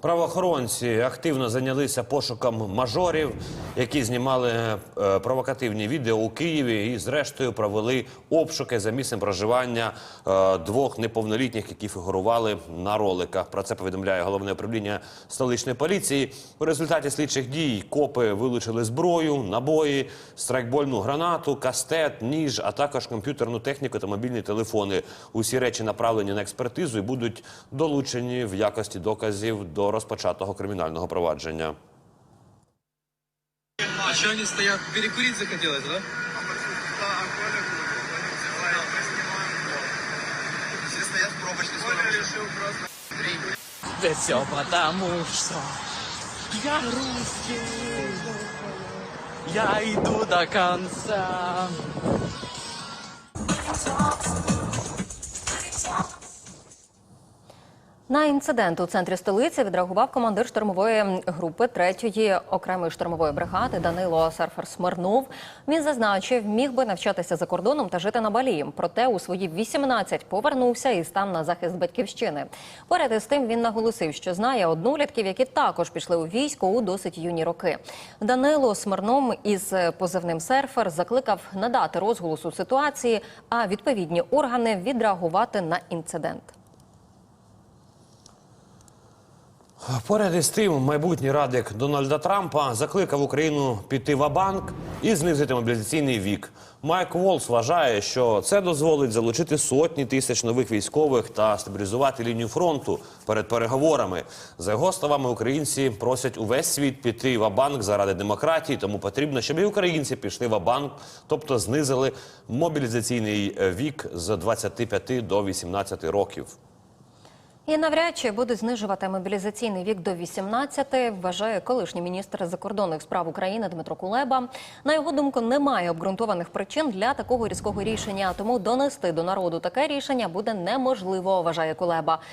Правоохоронці активно зайнялися пошуком мажорів, які знімали е, провокативні відео у Києві, і зрештою провели обшуки за місцем проживання е, двох неповнолітніх, які фігурували на роликах. Про це повідомляє головне управління столичної поліції. У результаті слідчих дій копи вилучили зброю, набої, страйкбольну гранату, кастет, ніж, а також комп'ютерну техніку та мобільні телефони. Усі речі направлені на експертизу і будуть долучені в якості доказів до розпочатого кримінального провадження. А что они стоят? Перекурить захотелось, да? Все стоят в пробочной зоне. Да все потому что я русский. Я иду до конца. На інцидент у центрі столиці відреагував командир штурмової групи 3-ї окремої штурмової бригади Данило Серфер Смирнов. Він зазначив, міг би навчатися за кордоном та жити на Балі. Проте у свої 18 повернувся і став на захист батьківщини. Поряд із тим він наголосив, що знає однолітків, які також пішли у військо у досить юні роки. Данило Смирном із позивним серфер закликав надати розголосу ситуації, а відповідні органи відреагувати на інцидент. Поряд із тим, майбутній радик Дональда Трампа закликав Україну піти в банк і знизити мобілізаційний вік. Майк Волс вважає, що це дозволить залучити сотні тисяч нових військових та стабілізувати лінію фронту перед переговорами. За його словами, українці просять увесь світ піти в банк заради демократії, тому потрібно, щоб і українці пішли в банк, тобто знизили мобілізаційний е, вік з 25 до 18 років. І навряд чи будуть знижувати мобілізаційний вік до 18, вважає колишній міністр закордонних справ України Дмитро Кулеба. На його думку, немає обґрунтованих причин для такого різкого рішення. Тому донести до народу таке рішення буде неможливо, вважає Кулеба.